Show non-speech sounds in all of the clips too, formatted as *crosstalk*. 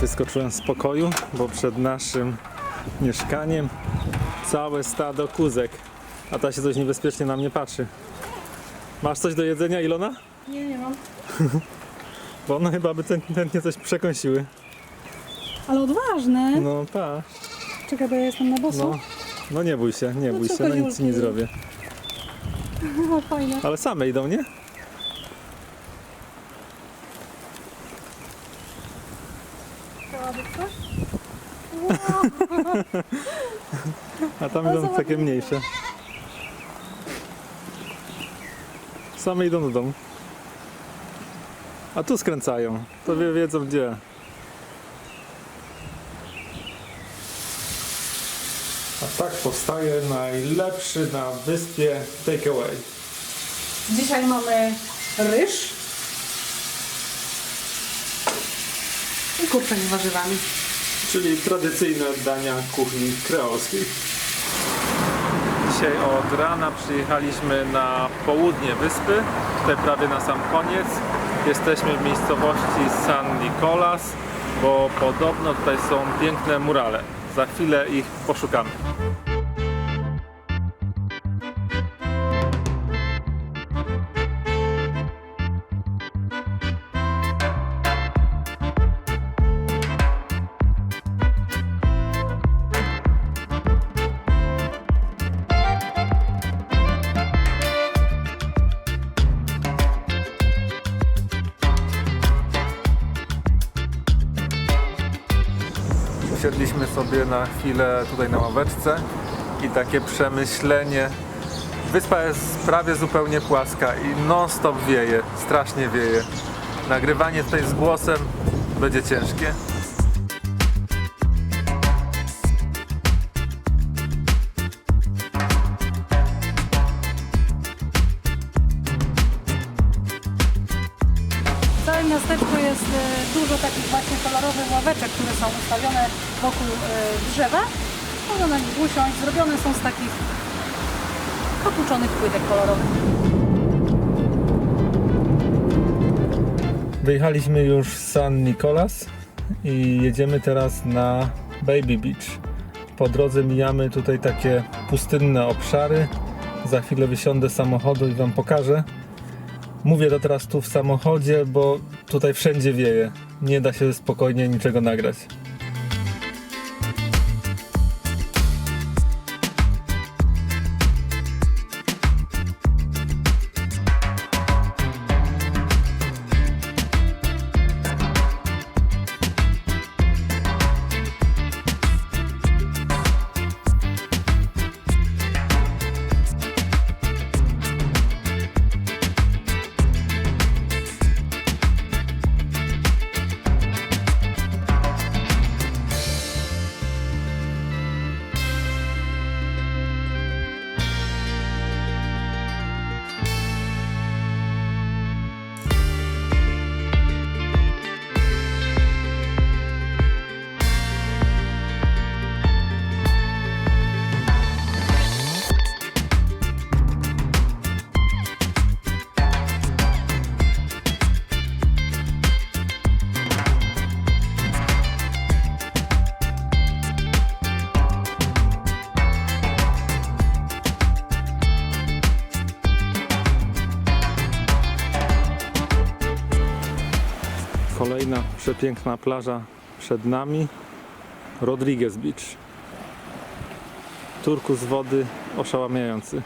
Wyskoczyłem z pokoju, bo przed naszym mieszkaniem całe stado kuzek. A ta się coś niebezpiecznie na mnie patrzy. Masz coś do jedzenia, Ilona? Nie, nie mam. *laughs* Bo one chyba by ten- chętnie coś przekąsiły. Ale odważne. No pa, Czekaj, bo ja jestem na boso. no. No nie bój się, nie No bój co, się, no nic ci nie koziulki? zrobię. *laughs* No, fajne. Ale same idą, nie? Coś? *laughs* A tam Ale idą takie mniejsze. Same idą do domu. A tu skręcają. To wie, wiedzą gdzie. A tak powstaje najlepszy na wyspie takeaway. Dzisiaj mamy ryż i kurczak z warzywami. Czyli tradycyjne dania kuchni kreolskiej. Dzisiaj od rana przyjechaliśmy na południe wyspy, tutaj prawie na sam koniec. Jesteśmy w miejscowości San Nicolas, bo podobno tutaj są piękne murale. Za chwilę ich poszukamy. Usiedliśmy sobie na chwilę tutaj na ławeczce i takie przemyślenie. Wyspa jest prawie zupełnie płaska i non-stop wieje, strasznie wieje. Nagrywanie tutaj z głosem będzie ciężkie. Miasteczku jest e, dużo takich właśnie kolorowych ławeczek, które są ustawione wokół e, drzewa. Można na nich usiąść. Zrobione są z takich potłuczonych płytek kolorowych. Wyjechaliśmy już z San Nicolas i jedziemy teraz na Baby Beach. Po drodze mijamy tutaj takie pustynne obszary. Za chwilę wysiądę z samochodu i Wam pokażę. Mówię to teraz tu w samochodzie, bo tutaj wszędzie wieje. Nie da się spokojnie niczego nagrać. Przepiękna plaża przed nami. Rodriguez Beach. Turkus wody oszałamiający.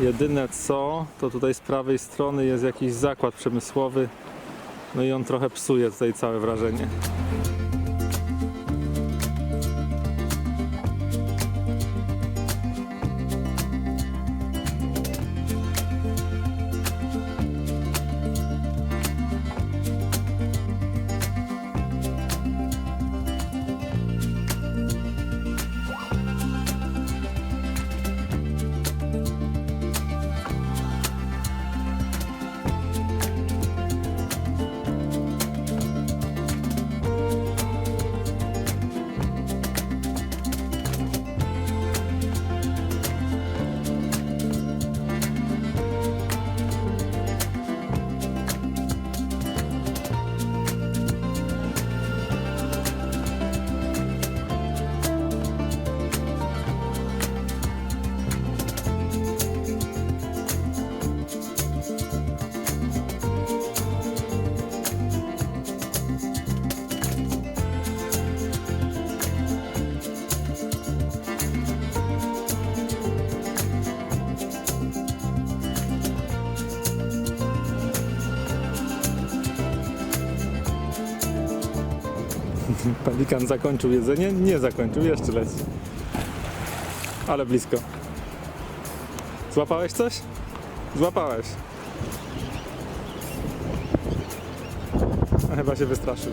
Jedyne co, to tutaj z prawej strony jest jakiś zakład przemysłowy. No i on trochę psuje tutaj całe wrażenie. Pelikan zakończył jedzenie? Nie zakończył, jeszcze leci. Ale blisko. Złapałeś coś? Złapałeś. A chyba się wystraszył.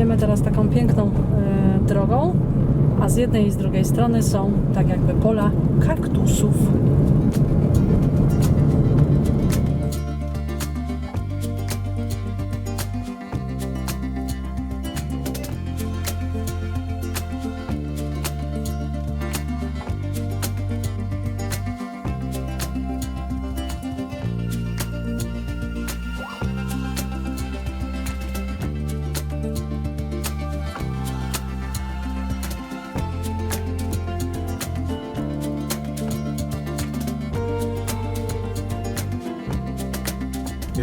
Jedziemy teraz taką piękną e, drogą, a z jednej i z drugiej strony są tak jakby pola kaktusów.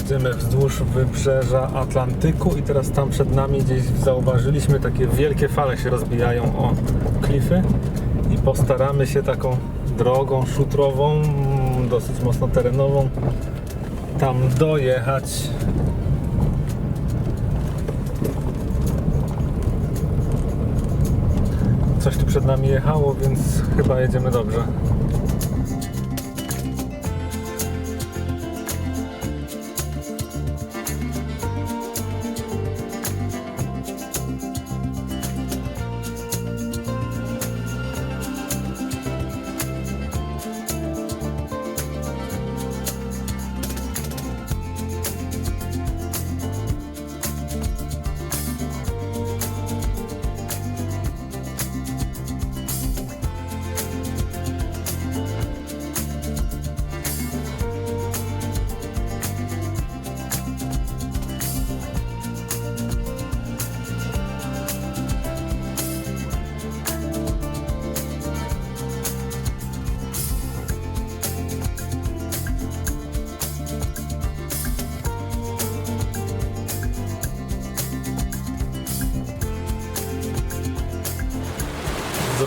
Jedziemy wzdłuż wybrzeża Atlantyku i teraz tam przed nami gdzieś zauważyliśmy takie wielkie fale się rozbijają o klify i postaramy się taką drogą szutrową, dosyć mocno terenową tam dojechać. Coś tu przed nami jechało, więc chyba jedziemy dobrze.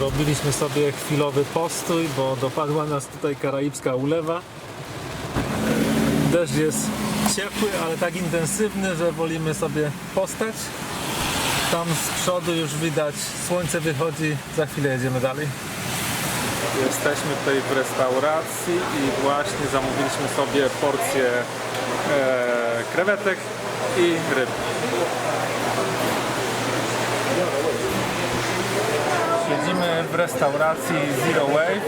Zrobiliśmy sobie chwilowy postój, bo dopadła nas tutaj karaibska ulewa. Deszcz jest ciepły, ale tak intensywny, że wolimy sobie postać. Tam z przodu już widać, słońce wychodzi, za chwilę jedziemy dalej. Jesteśmy tutaj w restauracji i właśnie zamówiliśmy sobie porcję e, krewetek i ryb. Siedzimy w restauracji Zero Wave.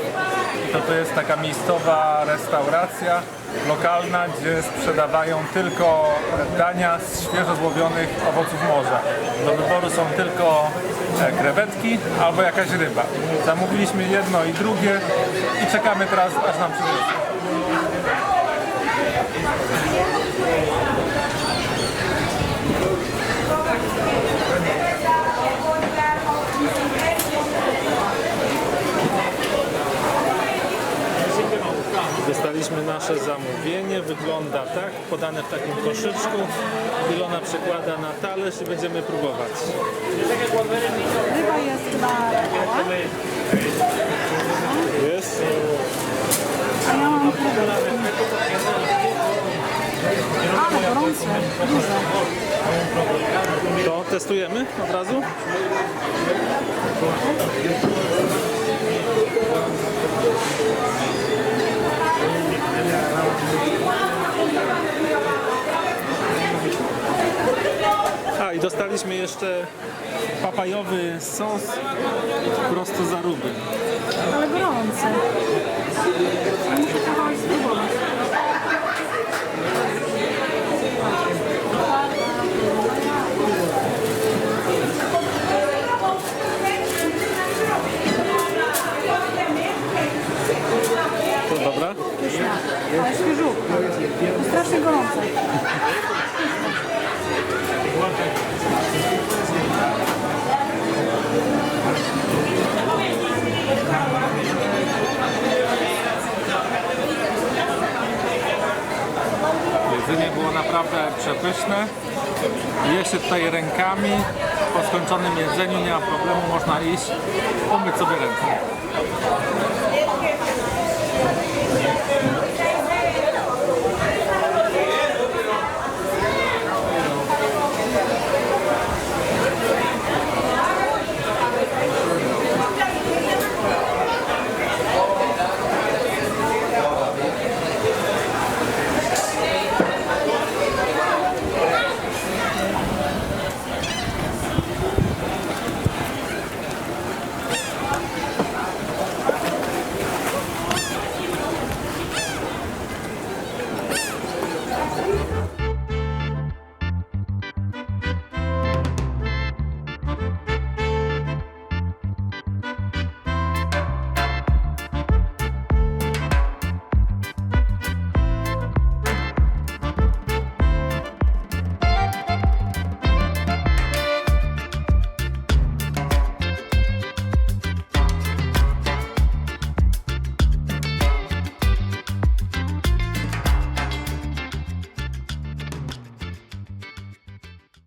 To, to jest taka miejscowa restauracja lokalna, gdzie sprzedawają tylko dania z świeżo złowionych owoców morza. Do wyboru są tylko e, krewetki albo jakaś ryba. Zamówiliśmy jedno i drugie i czekamy teraz aż nam przyniosą. Dostaliśmy nasze podane w takim koszyczku. Ilona przekłada na talerz i będziemy próbować. Ryba jest chyba mała, Jest? a ja mam krewetki. Ale gorące, duże. To testujemy od razu? A i dostaliśmy jeszcze papajowy sos prosto za ruby. Ale gorące. Muszę kawałek spróbować. ale. To strasznie gorące. Jedzenie było naprawdę przepyszne. Je się tutaj rękami. Po skończonym jedzeniu nie ma problemu, można iść, umyć sobie ręce.